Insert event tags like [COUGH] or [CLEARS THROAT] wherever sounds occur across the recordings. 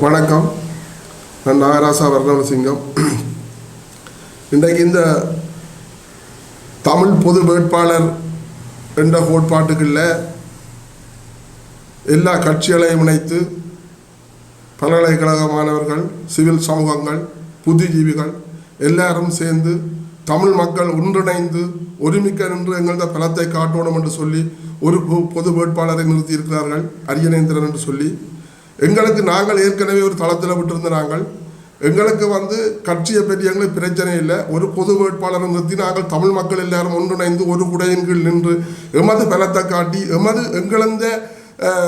வணக்கம். நான் நாகராசா வர்ணவசிங்கம் இன்றைக்கு இந்த தமிழ் பொது வேட்பாளர் என்ற கோட்பாட்டுகளில் எல்லா கட்சிகளையும் இணைத்து பல்கலைக்கழக மாணவர்கள் சிவில் சமூகங்கள் புத்திஜீவிகள் எல்லாரும் சேர்ந்து தமிழ் மக்கள் ஒன்றிணைந்து ஒருமிக்க நின்று எங்களது பலத்தை காட்டணும் என்று சொல்லி ஒரு பொது வேட்பாளரை நிறுத்தியிருக்கிறார்கள் அரியநேந்திரன் என்று சொல்லி எங்களுக்கு நாங்கள் ஏற்கனவே ஒரு தளத்தில் விட்டிருந்த நாங்கள். எங்களுக்கு வந்து கட்சியை பற்றி எங்களுக்கு பிரச்சனை இல்லை. ஒரு பொது வேட்பாளர் நிறுத்தி நாங்கள் தமிழ் மக்கள் எல்லாரும் ஒன்றிணைந்து ஒரு குடையின் கீழ் நின்று எமது பலத்தை காட்டி எமது எங்களந்த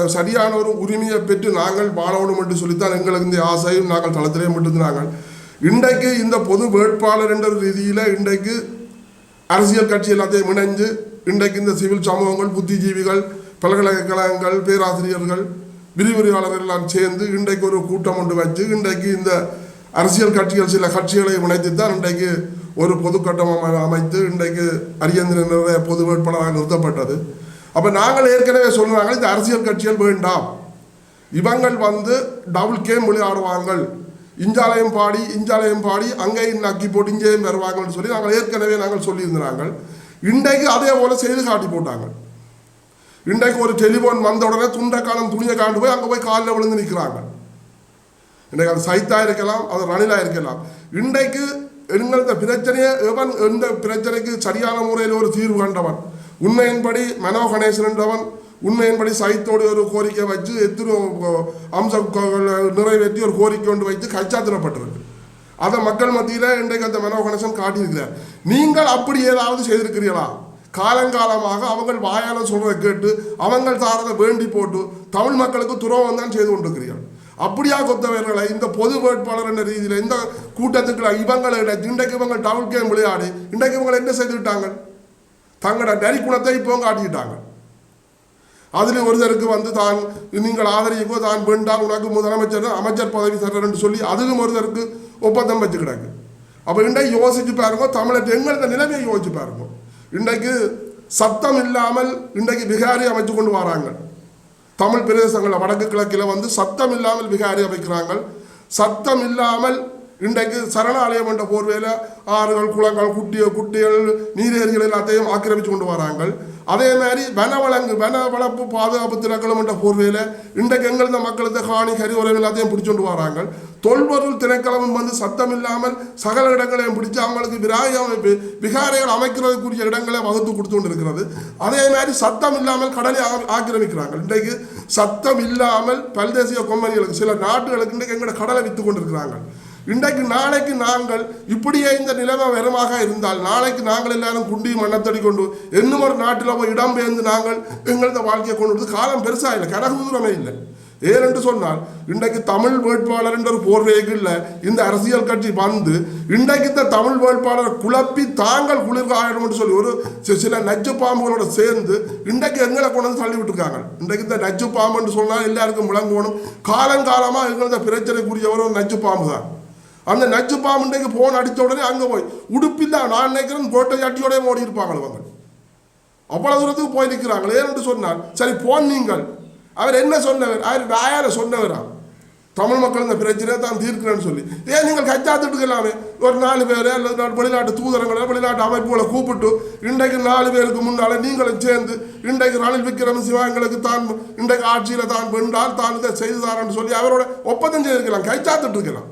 சரியான ஒரு உரிமையை பெற்று நாங்கள் வாழணும் என்று சொல்லித்தான் எங்களுக்கு இந்த ஆசையும் நாங்கள் தளத்திலே நாங்கள் இன்றைக்கு இந்த பொது வேட்பாளர் என்ற ரீதியில் இன்றைக்கு அரசியல் கட்சி எல்லாத்தையும் இணைஞ்சு இன்றைக்கு இந்த சிவில் சமூகங்கள் புத்திஜீவிகள் பல்கலைக்கழகங்கள் பேராசிரியர்கள் விரிவுரையாளர் எல்லாம் சேர்ந்து இன்றைக்கு ஒரு கூட்டம் ஒன்று வச்சு இன்றைக்கு இந்த அரசியல் கட்சிகள் சில கட்சிகளை இணைத்து தான் இன்றைக்கு ஒரு பொதுக்கட்டம் அமை- அமைத்து இன்றைக்கு அரியந்திரனுடைய பொது வேட்பாளராக நிறுத்தப்பட்டது. அப்போ நாங்கள் ஏற்கனவே சொல்கிறாங்க இந்த அரசியல் கட்சிகள் வேண்டாம். இவங்கள் வந்து டபுள் கேம் விளையாடுவாங்கள் இஞ்சாலயம் பாடி இஞ்சாலயம் பாடி அங்கேயும் நக்கி போட்டு இங்கேயும் வருவாங்கன்னு சொல்லி நாங்கள் ஏற்கனவே நாங்கள் சொல்லியிருந்தாங்க இன்றைக்கு அதே போல செய்து காட்டி போட்டாங்க இன்றைக்கு ஒரு டெலிஃபோன் வந்த உடனே துண்டைக்காலம் துணியை காண்டு போய் அங்கே போய் காலில் விழுந்து நிற்கிறாங்க இன்றைக்கு அது சைத்தா இருக்கலாம் அது ரணிலாக இருக்கலாம். இன்றைக்கு எங்களது பிரச்சனையை எவன் எந்த பிரச்சனைக்கு சரியான முறையில் ஒரு தீர்வு கண்டவன்? உண்மையின்படி மனோ கணேசன் என்றவன் உண்மையின்படி சைத்தோடு ஒரு கோரிக்கை வச்சு எத்தனை அம்ச நிறைவேற்றி ஒரு கோரிக்கை கொண்டு வைத்து கச்சாத்திரப்பட்டிருக்கு. அதை மக்கள் மத்தியில் இன்றைக்கு அந்த மனோ கணேசன் காட்டியிருக்கிறார். நீங்கள் அப்படி ஏதாவது செய்திருக்கிறீர்களா? காலங்காலமாக அவங்கள் வாயால் சொல்கிறத கேட்டு அவங்கள் தாரதை வேண்டி போட்டு தமிழ் மக்களுக்கு துரோகம் தான் செய்து கொண்டிருக்கிறீர்கள். அப்படியா கொத்தவர்களை இந்த பொது வேட்பாளர் என்ற ரீதியில் இந்த கூட்டத்துக்கு இவங்களை இன்றைக்கு இவங்க டவுன் கேம் விளையாடி இன்றைக்கு இவங்களை என்ன செய்துவிட்டாங்க? தங்களோட நரிக்குணத்தை இப்போ காட்டிக்கிட்டாங்க அதில் ஒருத்தருக்கு வந்து தான் நீங்கள் ஆதரிக்கோ தான் வேண்டாம் உனக்கு முதலமைச்சர் அமைச்சர் பதவி தர்றேன்னு சொல்லி அதிலும் ஒருத்தருக்கு ஒப்பந்தம் வச்சு கிடக்கு அப்போ இன்றைக்கு யோசிச்சு பாருங்க தமிழர் எங்களது நிலைமையை யோசிச்சு பாருங்க. இன்றைக்கு சத்தம் இல்லாமல் இன்றைக்கு விகாரி அமைத்து கொண்டு வராங்க. தமிழ் பிரதேசங்களில் வடக்கு கிழக்கில் வந்து சத்தம் இல்லாமல் விகாரி அமைக்கிறாங்க. சத்தம் இல்லாமல் இன்றைக்கு சரணாலயம் என்ற போர்வையில் ஆறுகள் குளங்கள் குட்டிய குட்டிகள் நீரேரிகள் எல்லாத்தையும் ஆக்கிரமித்து கொண்டு வராங்க அதே மாதிரி வனவளங்கு வன வளர்ப்பு பாதுகாப்பு திணைக்களம் என்ற போர்வையில் இன்றைக்கு எங்களது ஹானி காணி கரிவுரை எல்லாத்தையும் பிடிச்சொண்டு வராங்க தொல்பொருள் திணைக்களமும் வந்து சத்தம் இல்லாமல் சகல இடங்களையும் பிடிச்சு அவங்களுக்கு விராய அமைப்பு விகாரைகள் அமைக்கிறதுக்குரிய இடங்களை வகுத்து கொடுத்து கொண்டு இருக்கிறது அதே மாதிரி சத்தம் இல்லாமல் கடலை ஆ- ஆக்கிரமிக்கிறாங்க இன்றைக்கு சத்தம் இல்லாமல் பல்தேசிய கொம்பனிகளுக்கு சில நாட்டுகளுக்கு இன்றைக்கு எங்களோட கடலை விற்று கொண்டிருக்கிறாங்க இன்றைக்கு நாளைக்கு நாங்கள் இப்படியே இந்த நிலைமை வெறமாக இருந்தால் நாளைக்கு நாங்கள் எல்லாரும் குண்டியும் மண்ணத்தடி கொண்டு இன்னும் ஒரு நாட்டில் போய் இடம்பெயர்ந்து நாங்கள் எங்களது வாழ்க்கையை கொண்டு வந்து காலம் பெருசாக இல்லை கனகு தூரமே இல்லை. ஏனென்று சொன்னால் இன்றைக்கு தமிழ் வேட்பாளர் என்ற ஒரு இல்லை இந்த அரசியல் கட்சி வந்து இன்றைக்கு இந்த தமிழ் வேட்பாளரை குழப்பி தாங்கள் குளிர்காயணும் என்று சொல்லி ஒரு சில நச்சு பாம்புகளோட சேர்ந்து இன்றைக்கு எங்களை கொண்டு வந்து தள்ளி விட்டுருக்காங்க. இன்றைக்கு இந்த நச்சு பாம்புன்னு சொன்னால் எல்லாருக்கும் விளங்கணும் காலங்காலமாக எங்களது பிரச்சனைக்குரியவர் ஒரு நச்சு பாம்பு தான். அந்த நச்சு பாம்புண்டைக்கு ஃபோன் அடித்த உடனே அங்கே போய் உடுப்பில்லா நான் நினைக்கிறேன் கோட்டை அட்டியோடய ஓடி இருப்பாங்களோ அவங்க அவ்வளோ தூரத்துக்கு போய் நிற்கிறாங்களே என்று சொன்னார். சரி போன் நீங்கள். அவர் என்ன சொன்னவர்? அவர் ராயார சொன்னவரா? தமிழ் மக்கள் இந்த பிரச்சனை தான் தீர்க்கிறேன்னு சொல்லி. ஏன் நீங்கள் கச்சாத்துட்டுக்கலாமே. ஒரு நாலு பேர் அல்லது வெளிநாட்டு தூதரங்களை வெளிநாட்டு அமைப்புகளை கூப்பிட்டு இன்றைக்கு நாலு பேருக்கு முன்னால் நீங்களும் சேர்ந்து இன்றைக்கு ரணில் விக்ரமசிவா சிவாங்களுக்கு தான் இன்றைக்கு ஆட்சியில் தான் வென்றால் தான் இதை செய்துதாரன்னு சொல்லி அவரோட ஒப்பந்தம் செய்திருக்கலாம் கைச்சாத்துட்டு இருக்கலாம்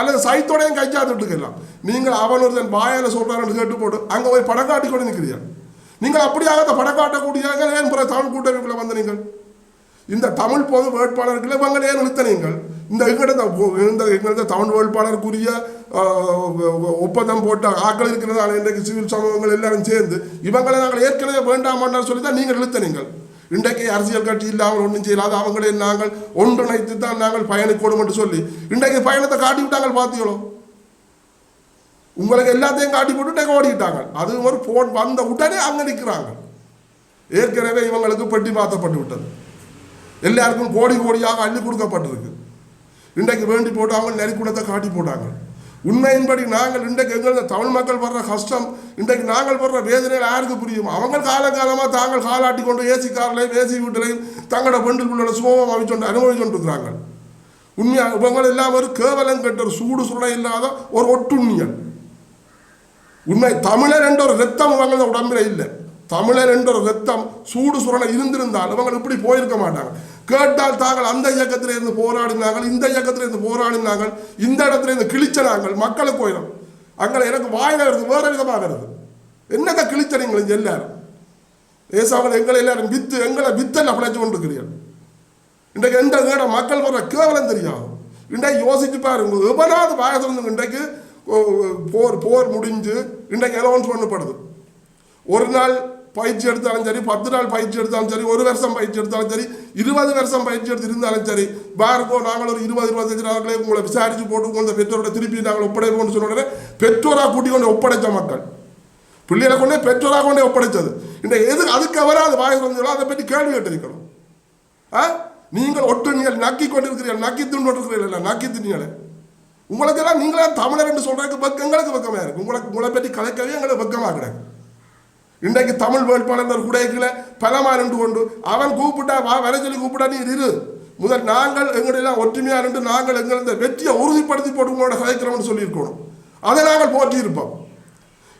அல்லது சைத்தோடையும் கைச்சாத்துட்டு இருக்கலாம். நீங்கள் அவன் ஒருத்தன் வாயால் சொல்றாருன்னு கேட்டு போட்டு அங்கே போய் படம் காட்டி கொண்டு நிற்கிறீர்கள் நீங்கள் அப்படியாக அந்த படம் காட்டக்கூடியாக ஏன் பிற தமிழ் கூட்டமைப்பில் வந்த நீங்கள்? இந்த தமிழ் பொது வேட்பாளர்களை இவங்க ஏன் நிறுத்த நீங்கள்? இந்த எங்கள்கிட்ட இந்த தமிழ் வேட்பாளருக்குரிய ஒப்பந்தம் போட்ட ஆக்கள் இருக்கிறதால இன்றைக்கு சிவில் சமூகங்கள் எல்லாரும் சேர்ந்து இவங்களை நாங்கள் ஏற்கனவே வேண்டாம் சொல்லி தான் நீங்கள் இழுத்த நீங்கள். இன்றைக்கு அரசியல் கட்சி இல்லாமல் ஒன்றும் செய்யலாத அவங்களே நாங்கள் ஒன்றிணைத்து தான் நாங்கள் பயணிக்கோடும் என்று சொல்லி இன்றைக்கு பயணத்தை காட்டி விட்டாங்க பார்த்தீங்களோ உங்களுக்கு எல்லாத்தையும் காட்டி போட்டு ஓடிக்கிட்டாங்க அது ஒரு போன் வந்த உடனே அங்கே நிற்கிறாங்க ஏற்கனவே இவங்களுக்கு பெட்டி மாற்றப்பட்டு விட்டது. எல்லாருக்கும் கோடி கோடியாக அள்ளி கொடுக்கப்பட்டிருக்கு. இன்றைக்கு வேண்டி போட்டு அவங்க நெறிக்குணத்தை காட்டி போட்டாங்க. உண்மையின்படி நாங்கள் இன்றைக்கு எங்களது தமிழ் மக்கள் படுற கஷ்டம் இன்றைக்கு நாங்கள் படுற வேதனையில் யாருக்கு புரியும்? அவங்க காலகாலமாக தாங்கள் காலாட்டி கொண்டு ஏசி காரிலையும் ஏசி வீட்டிலையும் தங்களோட பெண்டுக்குள்ள சுகமாக அமைச்சொண்டு அனுபவிச்சுட்டு இருக்கிறாங்க உண்மையாக இவங்க எல்லாம் ஒரு கேவலம் கட்டுற ஒரு சூடு சுடை இல்லாத ஒரு ஒட்டுண்ணியல். உண்மை தமிழர் என்ற ஒரு ரத்தம் இவங்க உடம்புல இல்லை. தமிழர் என்ற ஒரு ரத்தம் சூடு சுரணை இருந்திருந்தால் இவங்க இப்படி போயிருக்க மாட்டாங்க. கேட்டால் தாங்கள் அந்த இயக்கத்தில் இருந்து போராடினாங்கள் இந்த இயக்கத்தில் இருந்து போராடினாங்கள் இந்த இடத்துல இருந்து கிழிச்சனாங்கள் மக்களுக்கு போயிடும் அங்கே எனக்கு வாயில இருந்து வேற விதமாக இருக்கு என்னங்க கிழிச்சனீங்க எல்லாரும்? ஏசாமல் எங்களை எல்லாரும் வித்து எங்களை வித்தல்ல பிழைச்சு கொண்டிருக்கிறீர்கள். இன்றைக்கு எந்த நேர மக்கள் வர கேவலம் தெரியாது இன்றைக்கு யோசிச்சு பாருங்க எவனாவது வாய திறந்து இன்றைக்கு போர் போர் முடிஞ்சு இன்றைக்கு அலௌன்ஸ் பண்ணப்படுது. ஒரு நாள் பயிற்சி எடுத்தாலும் சரி பத்து நாள் பயிற்சி எடுத்தாலும் சரி ஒரு வருஷம் பயிற்சி எடுத்தாலும் சரி இருபது வருஷம் பயிற்சி எடுத்து இருந்தாலும் சரி பாருக்கோ நாங்கள் ஒரு இருபது இருபத்தஞ்சு நாட்களே உங்களை விசாரிச்சு போட்டு அந்த பெற்றோரோட திருப்பி நாங்கள் ஒப்படைப்போம்னு சொன்ன உடனே பெற்றோராக கூட்டி கொண்டு ஒப்படைத்த மக்கள். பிள்ளைகளை கொண்டே பெற்றோராக கொண்டே ஒப்படைச்சது இந்த எது அதுக்கு அவராது வாய் வந்தீங்களோ அதை பற்றி கேள்வி கேட்டிருக்கணும் ஆ? நீங்கள் ஒட்டு நீங்கள் நக்கி கொண்டிருக்கிறீர்கள் நக்கி தின்னு கொண்டிருக்கிறீர்கள் நக்கி தின்னீங்களே உங்களுக்கெல்லாம் நீங்களே தமிழர் என்று சொல்றதுக்கு பக்கம் எங்களுக்கு பக்கமாக இருக்கு. உங்களுக்கு உங்களை பற்றி கலைக்கவே எங்களுக்கு பக்கமாக கிடக்கு. இன்றைக்கு தமிழ் வேட்பாளர் குடைக்குள்ள பலமா நின்று கொண்டு அவன் கூப்பிட்டா வா வர சொல்லி கூப்பிட்டா நீ இரு முதல் நாங்கள் எங்களெல்லாம் ஒற்றுமையா இருந்து நாங்கள் எங்கள் இந்த வெற்றியை உறுதிப்படுத்தி போட்டு உங்களோட கலைக்கிறோம்னு சொல்லியிருக்கணும். அதை நாங்கள் போற்றியிருப்போம்.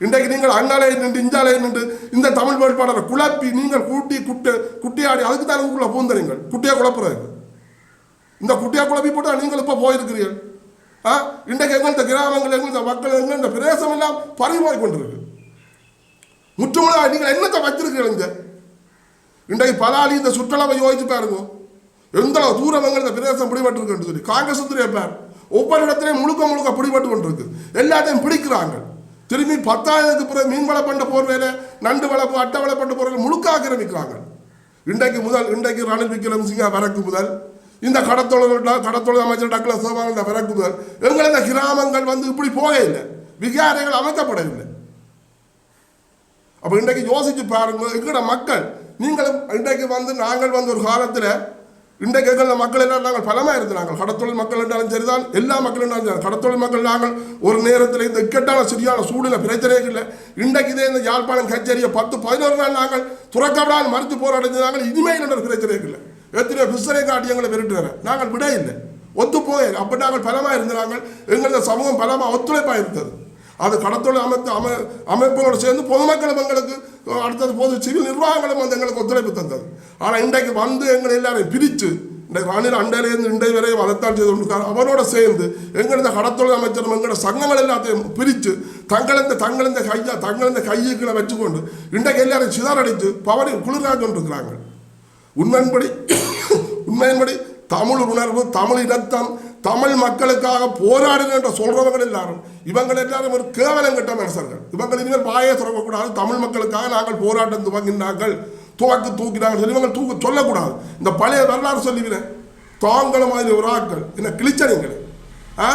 இன்றைக்கு நீங்கள் அண்ணாலே நின்று இஞ்சாலே நின்று இந்த தமிழ் வேட்பாளரை குழப்பி நீங்கள் கூட்டி குட்டை குட்டியாடி அதுக்கு தான் உங்களை பூந்தறீங்கள் குட்டியை குழப்புறதுக்கு இந்த குட்டியாக குழப்பி போட்டு நீங்கள் இப்போ போயிருக்கிறீர்கள். ஆ? இன்றைக்கு எங்கள் இந்த கிராமங்கள் எங்கள் இந்த மக்கள் எங்கள் இந்த பிரதேசம் எல்லாம் பறிமாறிக்கொண்டிருக்கு முற்றுமுழுதாக நீங்கள் என்னத்தை வச்சிருக்கிறீங்க இன்றைக்கு பலாலி இந்த சுற்றளவை யோசிச்சு பாருங்க. எந்தளவு தூரம் எங்கள் இந்த பிரதேசம் பிடிபட்டிருக்குன்னு சொல்லி. காங்கிரஸ் துறையை ஒவ்வொரு இடத்துலையும் முழுக்க முழுக்க பிடிபட்டு கொண்டிருக்கு. எல்லாத்தையும் பிடிக்கிறாங்க. திரும்பி பத்தாயிரத்துக்கு பிறகு மீன் வளப்பண்ட போர் நண்டு வளப்பு அட்டை வளை பண்ண வேலை முழுக்க ஆக்கிரமிக்கிறாங்க. இன்றைக்கு முதல் இன்றைக்கு ரணில் விக்ரமசிங்க வரக்கு முதல். இந்த கடத்தொழில் கடத்தொழில் அமைச்சர் டக்ளஸ் சோமான் வரக்கு முதல். எங்கள் இந்த கிராமங்கள் வந்து இப்படி போகவே இல்லை. விகாரைகள் அமைக்கப்படவில்லை. அப்போ இன்றைக்கு யோசிச்சு பாருங்க எங்கட மக்கள் நீங்களும் இன்றைக்கு வந்து நாங்கள் வந்து ஒரு காலத்தில் இன்றைக்கு எங்கள் மக்கள் எல்லாம் நாங்கள் பலமாக இருந்தாங்க கடத்தொழில் மக்கள் என்றாலும் சரிதான் எல்லா மக்கள் இருந்தாலும் கடத்தொழில் மக்கள் நாங்கள் ஒரு நேரத்தில் இந்த இக்கட்டான சரியான சூழ்நிலை பிரச்சனையே இல்லை. இன்றைக்கு இதே இந்த யாழ்ப்பாணம் கச்சேரியை பத்து பதினோரு நாள் நாங்கள் துறக்கப்படாமல் மறுத்து போராடி இனிமேல் என்ற பிரச்சனையே இல்லை. எத்தனையோ பிஸ்தரை காட்டி எங்களை விரட்டுறாங்க நாங்கள் விட இல்லை. ஒத்து போய் அப்போ நாங்கள் பலமாக இருந்தாங்க எங்களது சமூகம் பலமாக ஒத்துழைப்பாக இருந்தது. அது கடத்தொழில் அமைத்து அமை அமைப்புகளோடு சேர்ந்து பொதுமக்களும் எங்களுக்கு அடுத்தது பொது சிவில் நிர்வாகங்களும் வந்து எங்களுக்கு ஒத்துழைப்பு தந்தது. ஆனால் இன்றைக்கு வந்து எங்களை எல்லாரையும் பிரித்து இன்றைக்கு ராணியில் அண்டையிலேருந்து இண்டை வரையும் அதைத்தான் செய்து கொண்டிருக்கார் அவரோட சேர்ந்து எங்கள் கடத்தொழில் அமைச்சரும் எங்களோட சங்கங்கள் எல்லாத்தையும் பிரித்து தங்களந்த தங்களந்த கையா தங்களந்த கையுக்களை வச்சுக்கொண்டு இன்றைக்கு எல்லாரையும் சிதறடித்து பவரை குளிராக கொண்டிருக்கிறாங்க. உண்மையின்படி உண்மையின்படி தமிழ் உணர்வு தமிழ் இனத்தம் தமிழ் மக்களுக்காக போராடுகின்ற சொல்றவங்க எல்லாரும். இவங்கள் எல்லாரும் ஒரு கேவலம் கெட்ட மனுஷர்கள். இவங்க இனிமேல் வாயை சுரக்கக்கூடாது தமிழ் மக்களுக்காக நாங்கள் போராட்டம் துவங்கினார்கள். துவக்கு தூக்கினாங்க சொல்லி இவங்க தூக்க சொல்லக்கூடாது. இந்த பழைய வரலாறு சொல்லிவினேன் தாங்கள மாதிரி ஒரு ஆட்கள். என்ன கிழிச்சனீங்களே ஆ?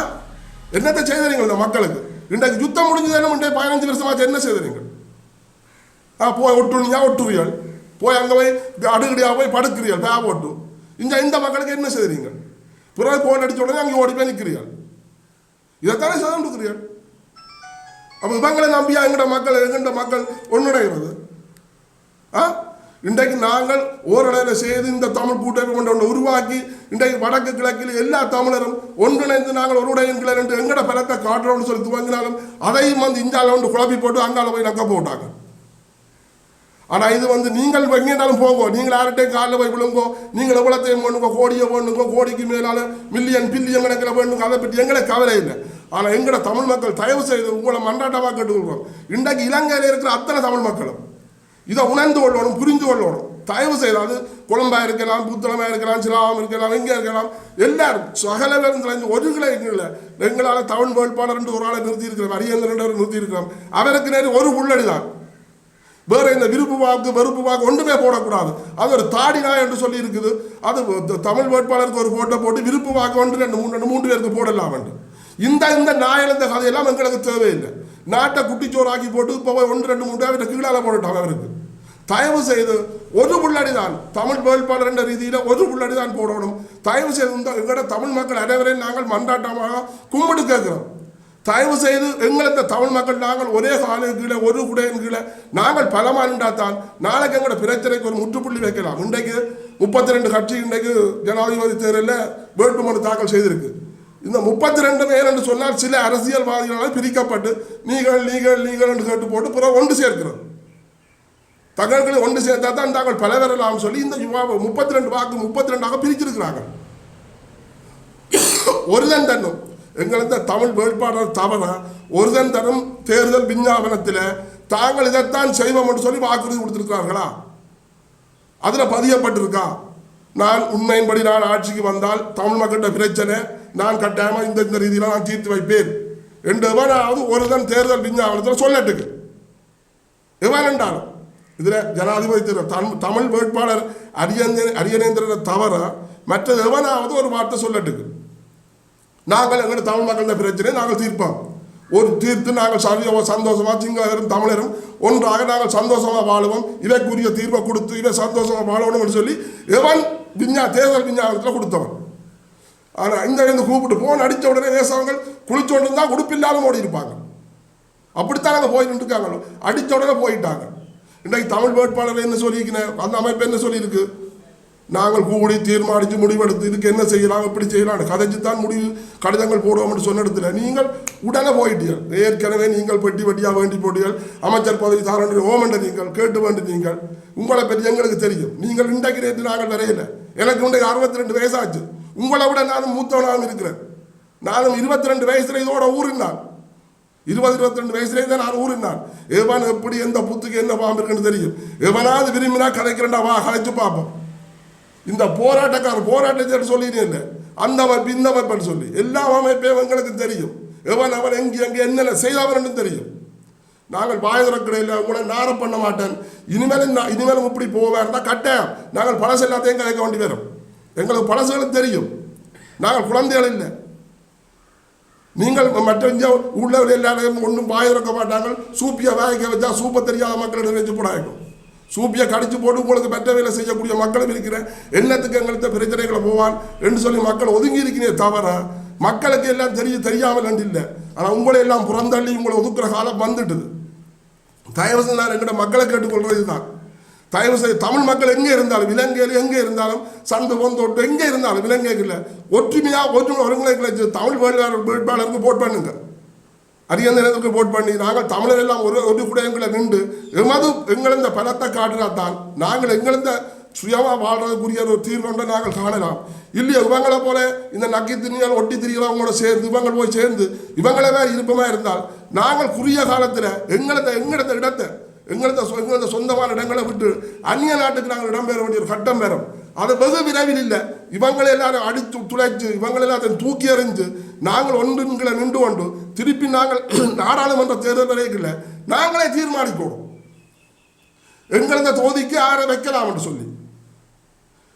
என்னத்தை செய்தீங்க இந்த மக்களுக்கு? இன்றைக்கு யுத்தம் முடிஞ்சது என்ன பதினஞ்சு வருஷமாச்சு என்ன செய்தீங்க ஆ போய் ஒட்டுனியா ஒட்டுவியல். போய் அங்கே போய் அடுக்கடியாக போய் படுக்கிறீர்கள் பே போட்டு. இந்த இந்த மக்களுக்கு என்ன செய்கிறீங்க பிறகு போன் அடிச்ச உடனே அங்கே ஓடி போய் நிற்கிறீர்கள் இதைத்தானே சதம் கொடுக்குறீர்கள் அப்போ இவங்களை நம்பியா எங்கட மக்கள் எங்கட மக்கள் ஒன்றுடைகிறது ஆ? இன்றைக்கு நாங்கள் ஓரளவில் செய்து இந்த தமிழ் கூட்டமைப்பு கொண்டு ஒன்று உருவாக்கி இன்றைக்கு வடக்கு கிழக்கில் எல்லா தமிழரும் ஒன்றிணைந்து நாங்கள் ஒருடைய என்று எங்கட பலத்தை காட்டுறோம்னு சொல்லி துவங்கினாலும் அதையும் வந்து இந்தியாவில் ஒன்று குழப்பி போட்டு அங்கால போய் நக்க போட்டாங்க. ஆனால் இது வந்து நீங்கள் எங்கேனாலும் போங்கோ. நீங்கள் யார்கிட்டையும் காலில் போய் விழுங்கோ. நீங்கள் எவ்வளோத்தையும் வேணுங்கோ கோடியை வேணுங்கோ கோடிக்கு மேலால மில்லியன் பில்லியன் கணக்கில் வேணுங்க அதை பற்றி எங்களுக்கு கவலை இல்லை. ஆனால் எங்களோட தமிழ் மக்கள் தயவு செய்து உங்களை மன்றாட்டமாக கேட்டுக்கொள்வோம். இன்றைக்கு இலங்கையில் இருக்கிற அத்தனை தமிழ் மக்களும் இதை உணர்ந்து கொள்ளணும் புரிந்து கொள்ளணும். தயவு செய்தாது குழம்பாக குழம்பா இருக்கலாம் புத்தளமாக இருக்கலாம் சிலாமம் இருக்கலாம் எங்கே இருக்கலாம். எல்லாரும் சகல பேரும் தெரிஞ்சு ஒரு இல்லை எங்களால் தமிழ் வேட்பாளர் ஒரு ஆளை நிறுத்தி இருக்கிறோம் அரியந்திரன் நிறுத்தி இருக்கிறோம் அவருக்கு நேரம் ஒரு உள்ளடி தான். வேற இந்த விருப்பு வாக்கு வெறுப்பு வாக்கு ஒன்றுமே போடக்கூடாது. அது ஒரு தாடினா என்று சொல்லி இருக்குது அது தமிழ் வேட்பாளருக்கு ஒரு போட்டோ போட்டு விருப்பு வாக்கு ஒன்று ரெண்டு மூணு ரெண்டு மூன்று பேருக்கு போடலாம் என்று. இந்த இந்த நாயல் இந்த கதையெல்லாம் எங்களுக்கு தேவையில்லை. நாட்டை குட்டிச்சோறாக்கி போட்டு இப்போ ஒன்று ரெண்டு மூணு பேர் கீழால போட்டுட்டாங்க அவருக்கு. தயவு செய்து ஒரு புள்ளடி தான் தமிழ் வேட்பாளர் என்ற ரீதியில் ஒரு புள்ளடி தான் போடணும். தயவு செய்து எங்களோட தமிழ் மக்கள் அனைவரையும் நாங்கள் மன்றாட்டமாக கும்பிடு கேட்கிறோம். தயவு செய்து எங்களுக்கு தமிழ் மக்கள் நாங்கள் ஒரே காலுக்கு கீழே ஒரு குடையின் கீழே நாங்கள் பலமா நின்றாத்தான் நாளைக்கு எங்களோட பிரச்சனைக்கு ஒரு முற்றுப்புள்ளி வைக்கலாம். இன்றைக்கு முப்பத்தி ரெண்டு கட்சி இன்றைக்கு ஜனாதிபதி தேர்தலில் வேட்புமனு தாக்கல் செய்திருக்கு. இந்த முப்பத்தி ரெண்டு பேர் என்று சொன்னால் சில அரசியல்வாதிகளால் பிரிக்கப்பட்டு நீங்கள் நீங்கள் நீங்கள் என்று கேட்டு போட்டு பிறகு ஒன்று சேர்க்கிறோம். தகவல்களை ஒன்று சேர்த்தா தான் தாங்கள் பல பெறலாம் சொல்லி இந்த யுவாவை முப்பத்தி ரெண்டு வாக்கு முப்பத்தி ரெண்டாக பிரிச்சிருக்கிறாங்க ஒருதன் தன்னும் எங்களது தமிழ் வேட்பாளர் தவறா. ஒருதன் தரும் தேர்தல் விஞ்ஞாபனத்தில் தாங்கள் இதைத்தான் செய்வோம் என்று சொல்லி வாக்குறுதி கொடுத்துருக்கிறார்களா? அதில் பதியப்பட்டிருக்கா? நான் உண்மையின்படி நான் ஆட்சிக்கு வந்தால் தமிழ் மக்கள்கிட்ட பிரச்சனை. நான் கட்டாயமாக இந்த இந்த ரீதியில் நான் தீர்த்து வைப்பேன். ரெண்டு எவனாவது ஒருதன் தேர்தல் விஞ்ஞாபனத்தில் சொல்லட்டுக்கு. எவன் இதில் ஜனாதிபதி திரு தம்- தமிழ் வேட்பாளர் அரியந்த அரியநேந்திரனை தவிர மற்ற எவனாவது ஒரு வார்த்தை சொல்லட்டுக்கு. நாங்கள் எங்கள் தமிழ் மக்களின் பிரச்சனையை நாங்கள் தீர்ப்போம். ஒரு தீர்த்து நாங்கள் சரி சந்தோஷமாக சிங்களரும் தமிழரும் ஒன்றாக நாங்கள் சந்தோஷமாக வாழுவோம். இவைக்குரிய தீர்வை கொடுத்து இவை சந்தோஷமாக வாழணும்னு சொல்லி எவன் விஞ்ஞா தேர்தல் விஞ்ஞானத்தில் கொடுத்தவன். ஆனால் இந்த இருந்து கூப்பிட்டு போன் அடித்த உடனே பேசவங்க குளிச்சோண்டு தான் உடுப்பில்லாமல் ஓடி இருப்பாங்க அப்படித்தான் அங்கே போயிட்டு இருக்காங்க. அடித்த உடனே போயிட்டாங்க. இன்றைக்கு தமிழ் வேட்பாளர் என்ன சொல்லியிருக்கிறேன் அந்த அமைப்பு என்ன சொல்லியிருக்கு? நாங்கள் கூடி தீர்மானித்து முடிவெடுத்து இதுக்கு என்ன செய்யலாம் எப்படி செய்யலாம் கதைச்சு தான் முடிவு கடிதங்கள் போடுவோம்னு சொன்ன இடத்துல நீங்கள் உடனே போயிட்டீர்கள். ஏற்கனவே நீங்கள் பெட்டி பெட்டியாக வேண்டி போட்டீர்கள். அமைச்சர் பதவி தாரண்டு ஓமண்ட நீங்கள் கேட்டு வேண்டி நீங்கள். உங்களை பற்றி எங்களுக்கு தெரியும். நீங்கள் இன்றைக்கு ரேட்டு நாங்கள் வரையில. எனக்கு இன்றைக்கு அறுபத்தி ரெண்டு வயசாச்சு. உங்களை விட நானும் மூத்தவனாகவும் இருக்கிறேன். நானும் இருபத்தி ரெண்டு வயசுல இதோட ஊறினான். இருபது இருபத்தி ரெண்டு வயசுலேயே தான் நான் ஊறினான். எவன் எப்படி எந்த புத்துக்கு என்ன பாம்பு இருக்குன்னு தெரியும். எவனாவது விரும்பினா கலைக்கிறேன்டா வா கதைச்சு பார்ப்போம். இந்த போராட்டக்காரர் போராட்டத்தை சொல்லிடுறேன் இல்லை அந்த அமைப்பு இந்த அமைப்புன்னு சொல்லி. எல்லா அமைப்பையும் எங்களுக்கு தெரியும். எவன் அவன் எங்கே எங்கே என்னென்ன செய்தவர்னு தெரியும். நாங்கள் வாய திறக்கடையில் உங்களை நாரம் பண்ண மாட்டேன். இனிமேலும் நான் இனிமேலும் இப்படி போவேன் தான் கட்டாயம். நாங்கள் பழசு எல்லாத்தையும் கலைக்க வேண்டி வரும். எங்களுக்கு பழசுகளும் தெரியும். நாங்கள் குழந்தைகள் இல்லை. நீங்கள் மற்ற உள்ளவர்கள் எல்லாரையும் ஒன்றும் வாய திறக்க மாட்டாங்க சூப்பியை வாய்க்க வச்சா சூப்பை தெரியாத மக்களிடம் வச்சு போடாக்கும் சூப்பியை கடிச்சு போட்டு உங்களுக்கு பெற்ற வேலை செய்யக்கூடிய மக்களும் இருக்கிறேன் என்னத்துக்கு எங்களுக்கு பிரச்சனைகளை போவான் என்று சொல்லி மக்கள் ஒதுங்கி இருக்கிறே தவிர மக்களுக்கு எல்லாம் தெரிய தெரியாமல் என்று இல்லை. ஆனால் உங்களை எல்லாம் புறந்தள்ளி உங்களை ஒதுக்குற காலம் வந்துட்டுது. தயவு செய்து நான் எங்கிட்ட மக்களை கேட்டுக்கொள்வது தான் தயவு செய்து தமிழ் மக்கள் எங்கே இருந்தாலும் இலங்கையில் எங்கே இருந்தாலும் சந்து பொந்தோட்டு எங்கே இருந்தாலும் இலங்கையில் ஒற்றுமையாக ஒற்றுமை ஒருங்கிணைக்கல தமிழ் வேட்பாளருக்கு போட் பண்ணுங்கள் அரியந்த நேரத்துக்கு போட் பண்ணி நாங்கள் தமிழர் எல்லாம் ஒரு ஒரு குடையங்களை நின்று எமது எங்களந்த பலத்தை காட்டினாத்தான் நாங்கள் எங்களந்த சுயமாக வாழ்றதுக்குரிய ஒரு தீர்வு நாங்கள் காணலாம். இல்லையா? இவங்களை போல இந்த நக்கி திரியால் ஒட்டி திரியவங்களோட சேர்ந்து இவங்க போய் சேர்ந்து இவங்களே வேறு இருந்தால் நாங்கள் குறுகிய காலத்தில் எங்களத எங்களத இடத்தை எங்களது சொ- எங்களது சொந்தமான இடங்களை விட்டு அந்நிய நாட்டுக்கு நாங்கள் இடம்பெற வேண்டிய ஒரு கட்டம் பெறும் அது வெகு விரைவில் இல்லை. இவங்களை எல்லாரும் அடித்து துளைச்சு இவங்களை எல்லாத்தையும் தூக்கி எறிஞ்சு நாங்கள் ஒன்றுங்களை நின்று கொண்டு திருப்பி நாங்கள் [CLEARS THROAT] நாடாளுமன்ற தேர்தல் வரைக்கும் நாங்களே தீர்மானிக்கணும் எங்களது தொகுதிக்கு ஆரை வைக்கலாம் சொல்லி.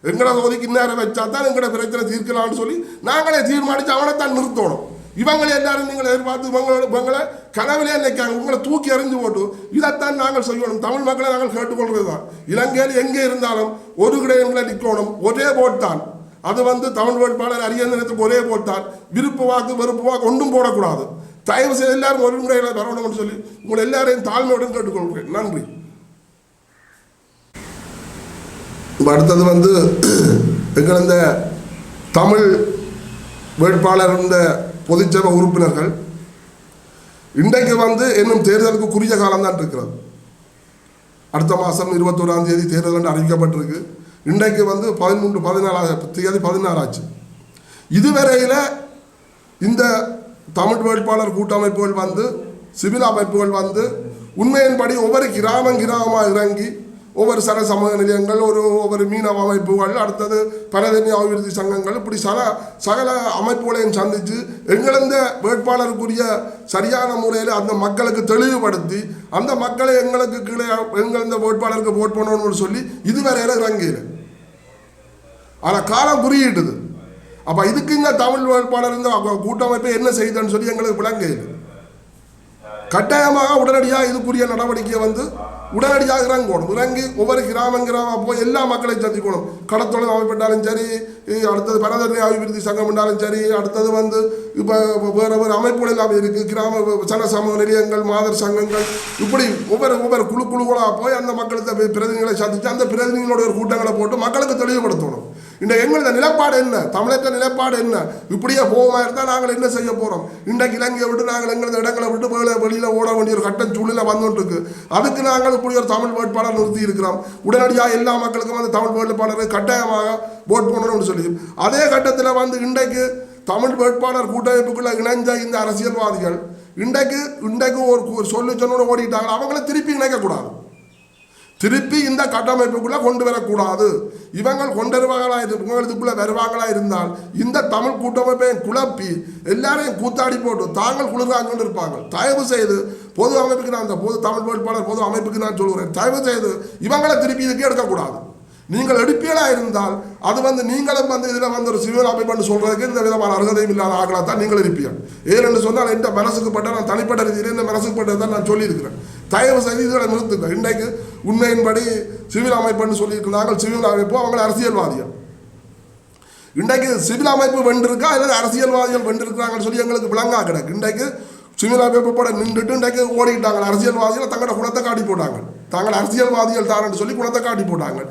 எங்கட தொகுதிக்கு இன்னாரை வச்சா தான் எங்கட பிரச்சனை தீர்க்கலாம்னு சொல்லி நாங்களே தீர்மானித்து அவனை தான் நிறுத்தணும். இவங்களை எல்லாரும் நீங்கள் எதிர்பார்த்து இவங்களோட இவங்களை கனவிலே நினைக்காங்க உங்களை தூக்கி எறிஞ்சு போட்டு இதைத்தான் நாங்கள் செய்யணும். தமிழ் மக்களை நாங்கள் கேட்டுக்கொள்வது தான் இலங்கையில் எங்கே இருந்தாலும் ஒரு கிடையங்களை நிற்கணும். ஒரே போட் தான். அது வந்து தமிழ் வேட்பாளர் அரியந்தனத்துக்கு ஒரே போட் தான். விருப்ப வாக்கு வெறுப்பு வாக்கு ஒன்றும் போடக்கூடாது. தயவு செய்து எல்லாரும் ஒரு முறையில் வரணும்னு சொல்லி உங்களை எல்லாரையும் தாழ்மையுடன் கேட்டுக்கொள்கிறேன். நன்றி. அடுத்தது வந்து எங்கள் இந்த தமிழ் வேட்பாளர் இந்த பொதுச்சபை உறுப்பினர்கள் இன்றைக்கு வந்து இன்னும் தேர்தலுக்கு குறுகிய காலம்தான் இருக்கிறது. அடுத்த மாதம் இருபத்தோராம் தேதி தேர்தல் என்று அறிவிக்கப்பட்டிருக்கு. இன்றைக்கு வந்து பதிமூன்று பதினாலு தேதி பதினாறாச்சு. இதுவரையில் இந்த தமிழ் வேட்பாளர் கூட்டமைப்புகள் வந்து சிவில் அமைப்புகள் வந்து உண்மையின்படி ஒவ்வொரு கிராமம் கிராமமாக இறங்கி ஒவ்வொரு சர சமூக நிலையங்கள் ஒரு ஒவ்வொரு மீனவ அமைப்புகள் அடுத்தது பரதனி அபிவிருத்தி சங்கங்கள் இப்படி சல சகல அமைப்புகளையும் சந்தித்து எங்களந்த வேட்பாளருக்குரிய சரியான முறையில் அந்த மக்களுக்கு தெளிவுபடுத்தி அந்த மக்களை எங்களுக்கு கீழே எங்களந்த வேட்பாளருக்கு ஓட் பண்ணணும்னு சொல்லி இதுவரையில் இறங்கியில. ஆனால் காலம் குறியிட்டுது அப்போ இதுக்கு இந்த தமிழ் வேட்பாளர் இந்த கூட்டமைப்பை என்ன செய்தன்னு சொல்லி எங்களுக்கு விளங்குது கட்டாயமாக உடனடியாக இதுக்குரிய நடவடிக்கையை வந்து உடனடியாக இறங்கணும் இறங்கி ஒவ்வொரு கிராமம் கிராமம் போய் எல்லா மக்களையும் சந்திக்கணும். கடத்தொழில் அமைப்பட்டாலும் சரி அடுத்தது பரதனை அபிவிருத்தி சங்கம் என்றாலும் சரி அடுத்தது வந்து இப்போ வேறு வேறு அமைப்புகள் எல்லாம் இருக்குது கிராம சன சமூக நிலையங்கள் மாதர் சங்கங்கள் இப்படி ஒவ்வொரு ஒவ்வொரு குழு குழுக்களாக போய் அந்த மக்களுக்கு பிரதிநிதிகளை சந்தித்து அந்த பிரதிநிதிகளோட ஒரு கூட்டங்களை போட்டு மக்களுக்கு தெளிவுபடுத்தணும். இன்றைக்கு எங்களது நிலப்பாடு என்ன? தமிழற்ற நிலப்பாடு என்ன? இப்படியே போகமா இருந்தால் நாங்கள் என்ன செய்ய போகிறோம் இன்றைக்கு இலங்கையை விட்டு நாங்கள் எங்களது இடங்களை விட்டு வெளியில் வெளியில் ஓட வேண்டிய ஒரு கட்டம் சூழ்நிலை வந்துட்டுருக்கு அதுக்கு நாங்கள் இப்படி ஒரு தமிழ் வேட்பாளர் நிறுத்தி இருக்கிறோம். உடனடியாக எல்லா மக்களுக்கும் வந்து தமிழ் வேட்பாளரை கட்டாயமாக ஓட் பண்ணணும்னு சொல்லி. அதே கட்டத்தில் வந்து இன்றைக்கு தமிழ் வேட்பாளர் கூட்டமைப்புக்குள்ளே இணைஞ்ச இந்த அரசியல்வாதிகள் இன்றைக்கு இன்றைக்கு ஒரு சொல்லு சொன்னோட ஓடிட்டாங்க. அவங்கள திருப்பி இணைக்கக்கூடாது திருப்பி இந்த கட்டமைப்புக்குள்ள கொண்டு வரக்கூடாது. இவங்கள் கொண்டு வருவாங்களா வருவாங்களா இருந்தால் இந்த தமிழ் கூட்டமைப்பை குழப்பி எல்லாரையும் கூத்தாடி போட்டு தாங்கள் குளிர்காங்க இருப்பாங்க தயவு செய்து பொது அமைப்புக்கு நான் அந்த பொது தமிழ் வேட்பாளர் பொது அமைப்புக்கு நான் சொல்கிறேன் தயவு செய்து இவங்களை திருப்பி இதுக்கு எடுக்கக்கூடாது. நீங்கள் எடுப்பீங்களா இருந்தால் அது வந்து நீங்களும் வந்து இதில் வந்து ஒரு சிவில் அமைப்புன்னு சொல்கிறதுக்கு இந்த விதமான அருகதையும் இல்லாத ஆகலாம் தான் நீங்கள் இருப்பீர்கள். ஏன்னு சொன்னால் எந்த மனசுக்கு பட்ட நான் தனிப்பட்ட ரீதியில் இந்த மனசுக்கு பட்டது தான் நான் சொல்லியிருக்கிறேன். தயவு செய்து இதோட நிறுத்துங்கள். இன்றைக்கு உண்மையின்படி சிவில் அமைப்புன்னு சொல்லிட்டு சிவில் அமைப்பு அவங்கள அரசியல்வாதிகள். இன்றைக்கு சிவில் அமைப்பு வென்றிருக்கா இல்லை அரசியல்வாதிகள் வென்றிருக்கிறாங்கன்னு சொல்லி எங்களுக்கு விளங்கா கிடக்கு. இன்றைக்கு சிவில் அமைப்பு போட நின்றுட்டு இன்றைக்கு ஓடிக்கிட்டாங்க. அரசியல்வாதிகள் தங்களோட குணத்தை காட்டி போட்டாங்க. தாங்கள் அரசியல்வாதிகள் தானன்னு சொல்லி குணத்தை காட்டி போட்டாங்க.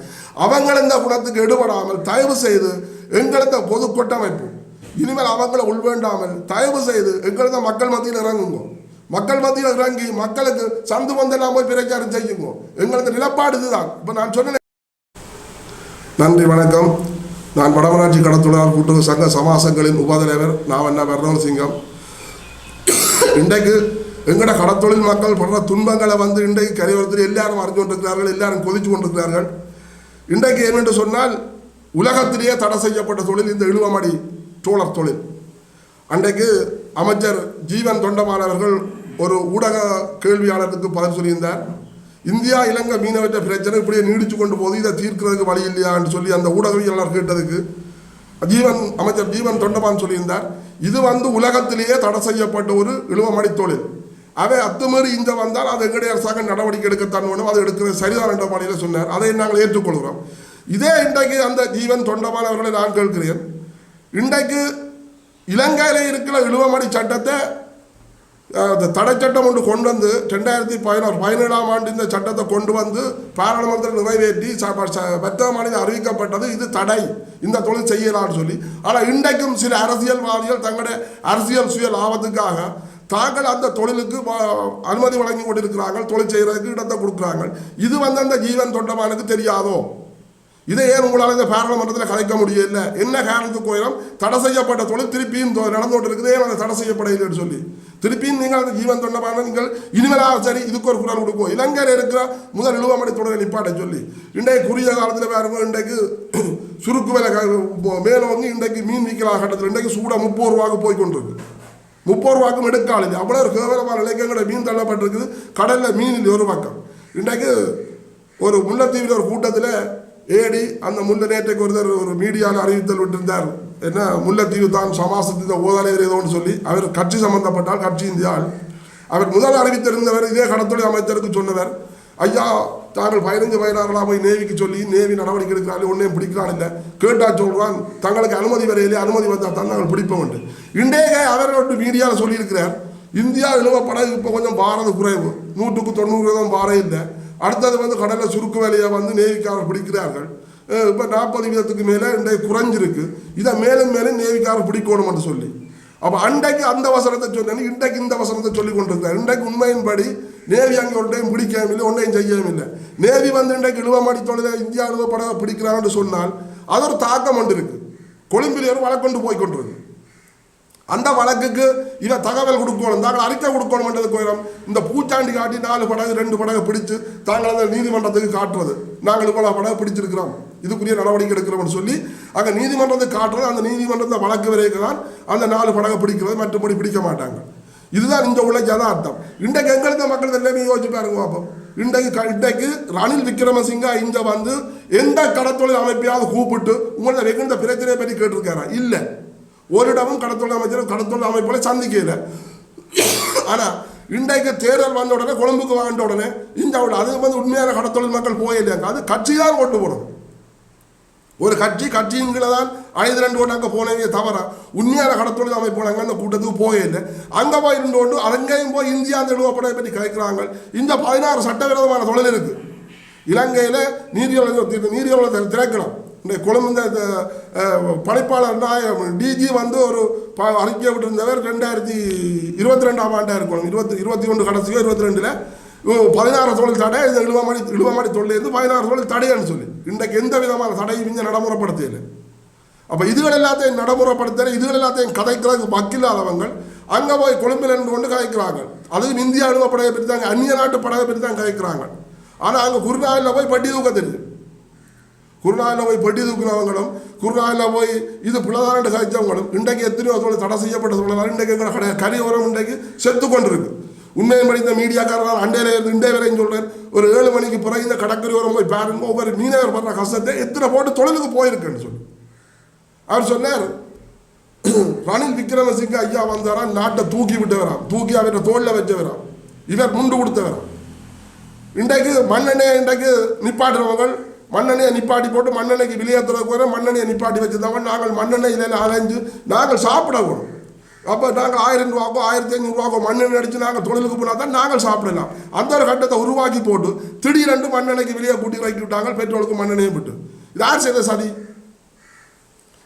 அவங்க இந்த குணத்துக்கு எடுபடாமல் தயவு செய்து எங்களது பொது கூட்டமைப்பு இனிமேல் அவங்கள உள்வேண்டாமல் தயவு செய்து எங்களது மக்கள் மத்தியில் இறங்குங்க. மக்கள் மத்தியில் இறங்கி மக்களுக்கு சந்து வந்து நாம் போய் பிரச்சாரம் செய்யுங்க. எங்களது நிலப்பாடு இதுதான். இப்போ நான் சொன்னேன் நன்றி வணக்கம். நான் வடமராட்சி கடத்தொழிலாளர் கூட்டுறவு சங்க சமாசங்களின் உபதலைவர் நான் என்ன வர்ணவ சிங்கம் இன்றைக்கு எங்கட கடத்தொழில் மக்கள் படுற துன்பங்களை வந்து இன்றைக்கு கரையோரத்தில் எல்லாரும் அறிஞ்சு கொண்டிருக்கிறார்கள் எல்லாரும் கொதிச்சு கொண்டிருக்கிறார்கள். இன்றைக்கு என்னென்று சொன்னால் உலகத்திலேயே தடை செய்யப்பட்ட தொழில் இந்த இழுவமடி தோழர் தொழில். அன்றைக்கு அமைச்சர் ஜீவன் தொண்டமானவர்கள் ஒரு ஊடக கேள்வியாளருக்கு பதில் சொல்லியிருந்தார். இந்தியா இலங்கை மீனவற்ற பிரச்சனை இப்படியே நீடிச்சு கொண்டு போது இதை தீர்க்கிறதுக்கு வழி இல்லையான்னு சொல்லி அந்த ஊடகவியலாளர் கேட்டதுக்கு ஜீவன் அமைச்சர் ஜீவன் தொண்டமான் சொல்லியிருந்தார் இது வந்து உலகத்திலேயே தடை செய்யப்பட்ட ஒரு இழுவமடி தொழில். அவை அத்துமீறி இந்த வந்தால் அது எங்களுடைய அரசாங்கம் நடவடிக்கை எடுக்கத்தான் வேணும் அது எடுக்கிறது சரிதான் என்ற பாணியில் சொன்னார். அதை நாங்கள் ஏற்றுக்கொள்கிறோம். இதே இன்றைக்கு அந்த ஜீவன் தொண்டமான் அவர்களை நான் கேட்கிறேன். இன்றைக்கு இலங்கையில் இருக்கிற இழுவமடி சட்டத்தை இந்த தடை சட்டம் ஒன்று கொண்டு வந்து ரெண்டாயிரத்தி பதினாறு பதினேழாம் ஆண்டு இந்த சட்டத்தை கொண்டு வந்து பாராளுமன்றத்தில் நிறைவேற்றி ச- மாநிலம் அறிவிக்கப்பட்டது இது தடை. இந்த தொழில் செய்யலாம்னு சொல்லி. ஆனால் இன்றைக்கும் சில அரசியல்வாதிகள் தங்களுடைய அரசியல் சுய லாபத்துக்காக தாங்கள் அந்த தொழிலுக்கு அனுமதி வழங்கி கொண்டிருக்கிறார்கள். தொழில் செய்கிறதுக்கு இடத்தை கொடுக்குறாங்க இது வந்து அந்த ஜீவன் தொண்டமானுக்கு தெரியாதோ? இதை ஏன் உங்களால் இந்த பாராளுமன்றத்தில் கலைக்க முடியல? என்ன காரணத்துக்கு கோயிலும்? தடை செய்யப்பட்ட தொழில் திருப்பியும் நடந்துகிட்டு நடந்து கொண்டு இருக்குது ஏன் அதை தடை செய்யப்படவில்லைன்னு சொல்லி? திருப்பியும் நீங்கள் அந்த ஜீவன் தொண்டமான நீங்கள் இனிமேலாக சரி இதுக்கு ஒரு குரல் கொடுப்போம். இலங்கையில் இருக்கிற முதல் இழுவமடி தொடரை நிப்பாட்ட சொல்லி. இன்றைக்கு குறுகிய காலத்தில் பாருங்க இன்றைக்கு சுருக்கு வேலை க- மேலோங்கி இன்றைக்கு மீன் விற்கலாம் கட்டத்தில் இன்றைக்கு சூடாக முப்பது ரூபாய்க்கு போய் கொண்டிருக்கு. முப்பது ரூபாய்க்கும் எடுக்காது. அவ்வளோ ஒரு கேவலமான இலக்கியங்களோட மீன் தள்ளப்பட்டிருக்குது. கடலில் மீன் இல்லை ஒரு பக்கம். இன்றைக்கு ஒரு முல்லைத்தீவில் ஒரு கூட்டத்தில் ஏடி அந்த முல்லை நேற்றைக்கு ஒருத்தர் ஒரு மீடியாவில் அறிவித்தல் விட்டிருந்தார். என்ன முல்லைத்தீவு தான் சமாசத்தின் ஓதாலையர் ஏதோன்னு சொல்லி அவர் கட்சி சம்பந்தப்பட்டால் கட்சி இந்தியால் அவர் முதல் அறிவித்திருந்தவர் இதே கடத்தொழில் அமைச்சருக்கு சொன்னவர் ஐயா தாங்கள் பதினஞ்சு வயதார்களாக போய் நேவிக்கு சொல்லி நேவி நடவடிக்கை எடுக்கிறாரு ஒன்றையும் பிடிக்கிறான் இல்லை. கேட்டா சொல்கிறான் தங்களுக்கு அனுமதி வரையிலே அனுமதி வந்தால் தான் நாங்கள் பிடிப்போம் இன்றைய அவர் மீடியாவில் சொல்லியிருக்கிறார் இந்தியா இலவப்பட இப்போ கொஞ்சம் பாரத குறைவு. நூற்றுக்கு தொண்ணூறு வீதம் பாரம் இல்லை. அடுத்தது வந்து கடலில் சுருக்கு வேலையை வந்து நேவிக்காரர் பிடிக்கிறார்கள். இப்போ நாற்பது வீதத்துக்கு மேலே இன்றைய குறைஞ்சிருக்கு. இதை மேலும் மேலும் நேவிக்காரர் பிடிக்கணும்னு சொல்லி. அப்போ அன்றைக்கு அந்த வசனத்தை சொன்னேன் இன்றைக்கு இந்த வசனத்தை சொல்லி கொண்டிருக்கிறார். இன்றைக்கு உண்மையின்படி நேவி அங்கே ஒன்றையும் பிடிக்கவும் இல்லை ஒன்றையும் செய்யவும் இல்லை. நேவி வந்து இன்றைக்கு இழுவமாடி தொழிலை இந்தியா இழுவப்பட பிடிக்கிறான்னு சொன்னால் அது ஒரு தாக்கம் ஒன்று இருக்குது கொழும்பில் ஒரு வழக்கொண்டு போய் கொண்டிருக்கு. அந்த வழக்குக்கு இதை தகவல் கொடுக்கணும் தாங்கள் அறிக்கை கொடுக்கணும்ன்றது கோயிலும். இந்த பூச்சாண்டி காட்டி நாலு படகு ரெண்டு படகு பிடிச்சு தாங்கள் அந்த நீதிமன்றத்துக்கு காட்டுறது. நாங்கள் இவ்வளோ படகு பிடிச்சிருக்கிறோம். இதுக்குரிய நடவடிக்கை எடுக்கிறோம்னு சொல்லி அங்கே நீதிமன்றத்துக்கு காட்டுறது அந்த நீதிமன்றத்தை வழக்கு வரைக்கும் தான் அந்த நாலு படகு பிடிக்கிறது மற்றபடி பிடிக்க மாட்டாங்க. இதுதான் இந்த உள்ள யதார்த்தம் இன்றைக்கு எங்களுக்கு மக்கள் எல்லாமே யோசிச்சு பாருங்க பார்ப்போம் இன்றைக்கு இன்றைக்கு ரணில் விக்ரமசிங்கா இங்கே வந்து எந்த கடத்தொழில் அமைப்பையாவது கூப்பிட்டு உங்களோட வெகுந்த பிரச்சனையை பற்றி கேட்டிருக்காரா? இல்லை. ஒரு இடமும் கடத்தொழில் அமைச்சரும் கடத்தொழில் அமைப்புகளை சந்திக்கல. ஆனால் இன்றைக்கு தேர்தல் வந்த உடனே கொழும்புக்கு வாண்ட உடனே இந்த அது வந்து உண்மையான கடத்தொழில் மக்கள் போயில்லையாங்க அது கட்சி தான் கொண்டு போகணும் ஒரு கட்சி கட்சியின் கீழே தான் ஐந்து ரெண்டு ஓட்டு அங்கே போனவங்க தவிர உண்மையான கடத்தொழில் அமைப்பு அந்த கூட்டத்துக்கு போயில்லை அங்கே போய் இருந்து கொண்டு அங்கேயும் போய் இந்தியா அந்த பற்றி கேட்குறாங்க. இந்த பதினாறு சட்டவிரோதமான தொழில் இருக்குது இலங்கையில் நீரியவள நீரியவள திறக்கணும் இந்த கொழும்பு இந்த படைப்பாளர்னா டிஜி வந்து ஒரு ப- அறிக்கை விட்டிருந்தவர் ரெண்டாயிரத்தி இருபத்தி ரெண்டாம் ஆண்டாக இருக்கணும் இருபத்தி இருபத்தி ஒன்று கடைசியோ இருபத்தி ரெண்டில் பதினாறு தொழில் தடை இந்த இழுவமாடி இழுவமாடி தொழிலேருந்து பதினாறு தொழில் தடைன்னு சொல்லி. இன்றைக்கு எந்த விதமான தடையும் இங்கே நடைமுறைப்படுத்தியது அப்போ இதுகள் எல்லாத்தையும் நடைமுறைப்படுத்த இதுகள் எல்லாத்தையும் கதைக்கிறதுக்கு வக்கில்லாதவங்க அங்கே போய் கொழும்பில் இருந்து கொண்டு கதைக்கிறாங்க அதுவும் இந்தியா அலுவ படையை பற்றி தாங்க அந்நிய நாட்டு படையை பற்றி தான் கதைக்கிறாங்க. ஆனால் அங்கே குருநாயில் போய் பட்டி தூக்க தெரியுது. குருநாயில் போய் பட்டி தூக்கினவங்களும் குருநாயில் போய் இது பிள்ளைதாண்டு கழிச்சவங்களும் இன்றைக்கு எத்தனையோ அதோட தடை செய்யப்பட்ட தொழிலாளர் இன்றைக்கு கடை கறி உரம் இன்றைக்கு செத்து கொண்டிருக்கு. உண்மையை படித்த மீடியாக்காரர்கள் அண்டையில இருந்து இண்டே வரையும் சொல்றேன். ஒரு ஏழு மணிக்கு பிறகு இந்த கடற்கரை உரம் போய் பாருங்க ஒவ்வொரு மீனவர் படுற கஷ்டத்தை எத்தனை போட்டு தொழிலுக்கு போயிருக்குன்னு சொல்லி. அவர் சொன்னார் ரணில் விக்ரமசிங்க ஐயா வந்தாரா நாட்டை தூக்கி விட்டவராம் தூக்கி அவரை தோளில் வச்சவராம். இவர் முண்டு கொடுத்தவராம். இன்றைக்கு மண்ணெண்ணெய் இன்றைக்கு நிப்பாட்டுறவங்க மண்ணெண்ணையை நிப்பாட்டி போட்டு மண்ணெண்ணைக்கு வெளியேற்றுறதுக்கு வர மண்ணெண்ணெயை நிப்பாட்டி வச்சிருந்தவங்க. நாங்கள் மண்ணெண்ணெயில் அலைஞ்சு நாங்கள் சாப்பிடணும் அப்போ நாங்கள் ஆயிரம் ரூபாக்கோ ஆயிரத்தி ஐநூறுரூவாக்கோ மண்ணெண்ணெய் அடித்து நாங்கள் தொழிலுக்கு போனால் தான் நாங்கள் சாப்பிடலாம். அந்த ஒரு கட்டத்தை உருவாக்கி போட்டு திடீரென்று மண்ணெண்ணைக்கு வெளியே கூட்டி வைக்கி விட்டாங்க பெட்ரோலுக்கு மண்ணெண்ணெயும் விட்டு. இது யார் செய்த சதி?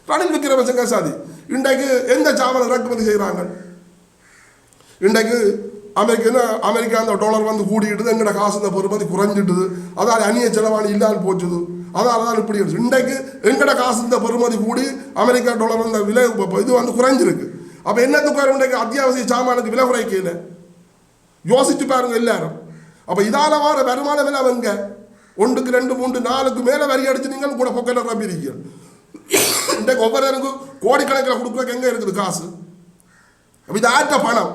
ரணில் விக்ரமசிங்க சாதி. இன்றைக்கு எந்த சாவல் இறக்குமதி செய்கிறாங்க இன்றைக்கு அமெரிக்கா அமெரிக்கா அந்த டாலர் வந்து கூடிக்கிட்டு எங்கட காசு இந்த பொறுமதி குறைஞ்சிட்டுது. அதால் அந்நிய செலவாணி இல்லாமல் போச்சுது. அதனால தான் இப்படி இன்றைக்கு எங்கட காசு இந்த பெறுமதி கூடி அமெரிக்கா டாலர் அந்த விலை இது வந்து குறைஞ்சிருக்கு. அப்போ என்னத்துக்கு வரும் இன்றைக்கு? அத்தியாவசிய சாமானுக்கு விலை குறைக்கல யோசிச்சு பாருங்க எல்லாரும். அப்போ இதால வர வருமான விலை அவங்க ஒன்றுக்கு ரெண்டு மூன்று நாலுக்கு மேலே வரி அடிச்சு நீங்கள் கூட பொக்கெட்டில் ரப்பி இருக்கீங்க இன்றைக்கு ஒவ்வொருத்தருக்கும் கோடிக்கணக்கில் கொடுக்குறதுக்கு எங்கே இருக்குது காசு? அப்போ இது ஆற்ற பணம்.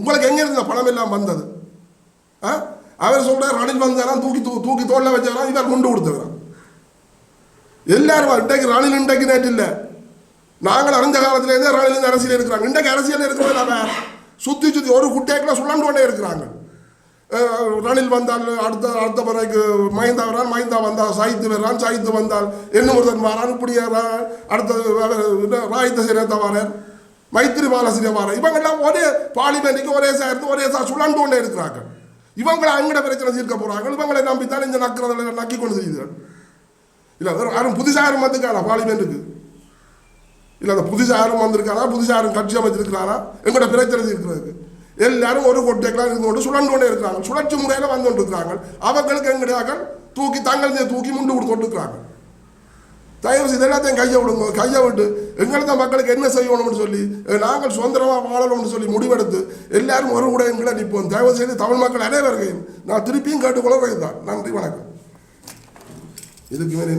உங்களுக்கு எங்கே இருந்த பணம் எல்லாம் வந்தது? ஆ? அவர் சொல்கிறார் ரணில் வந்தாராம் தூக்கி தூ தூக்கி தோல்ல வச்சாராம் இவர் கொண்டு கொடுத்தவராம் எல்லாரும் இன்றைக்கு ரணில் இன்றைக்கு நேற்று இல்லை. நாங்கள் அறிஞ்ச காலத்திலேருந்தே ரணில் அரசியல் இருக்கிறாங்க இன்றைக்கு அரசியல் இருக்கிறது அவன். சுற்றி சுற்றி ஒரு குட்டைக்குள்ள சுழண்டு கொண்டே இருக்கிறாங்க. ரணில் வந்தால் அடுத்த அடுத்த பிறகு மைந்தா வரான் மைந்தா வந்தால் சாய்த்து வர்றான் சாய்த்து வந்தால் என்ன ஒருத்தன் வரான் இப்படி அடுத்தது அடுத்த ராய்த்த சிரேத்த வரான் மைத்திரி பாலசிரிய இவங்கெல்லாம் ஒரே பாலிமேனிக்கு ஒரே சேர்ந்து ஒரே சார் சுழண்டு கொண்டே இருக்கிறாங்க இவங்களை அங்கட பிரச்சனை தீர்க்க போறாங்க இவங்களை நம்பித்தான் இந்த நக்கிறதில் நக்கி கொண்டு செய்கிறார் இல்லை வேறு யாரும் புதுசாக யாரும் வந்துருக்காரா பார்லிமெண்ட்டுக்கு இல்லை அந்த புதுசாக யாரும் வந்திருக்காரா? புதுசாக யாரும் கட்சி அமைச்சிருக்கிறாரா எங்களோட பிரச்சனை தீர்க்கிறதுக்கு. எல்லாரும் ஒரு கொட்டைக்கெல்லாம் இருந்து கொண்டு சுழண்டு கொண்டே இருக்கிறாங்க சுழற்சி முறையில் வந்து கொண்டு இருக்கிறாங்க அவங்களுக்கு எங்கடையாக தூக்கி தங்கள் தூக்கி முண்டு கொடுத்து கொண்டிருக்கிறாங்க தயவு செய்து எல்லாத்தையும் கையை விடுங்க. கையை விட்டு எங்களுக்கு மக்களுக்கு என்ன செய்யணும்னு சொல்லி நாங்கள் சுதந்திரமாக வாழணும்னு சொல்லி முடிவெடுத்து எல்லாரும் ஒரு கூட எங்களை நிற்போம். தயவு செய்து தமிழ் மக்கள் அனைவரையும் நான் திருப்பியும் கேட்டுக்கொள்ள தான் நன்றி வணக்கம். இதுக்கு மேலே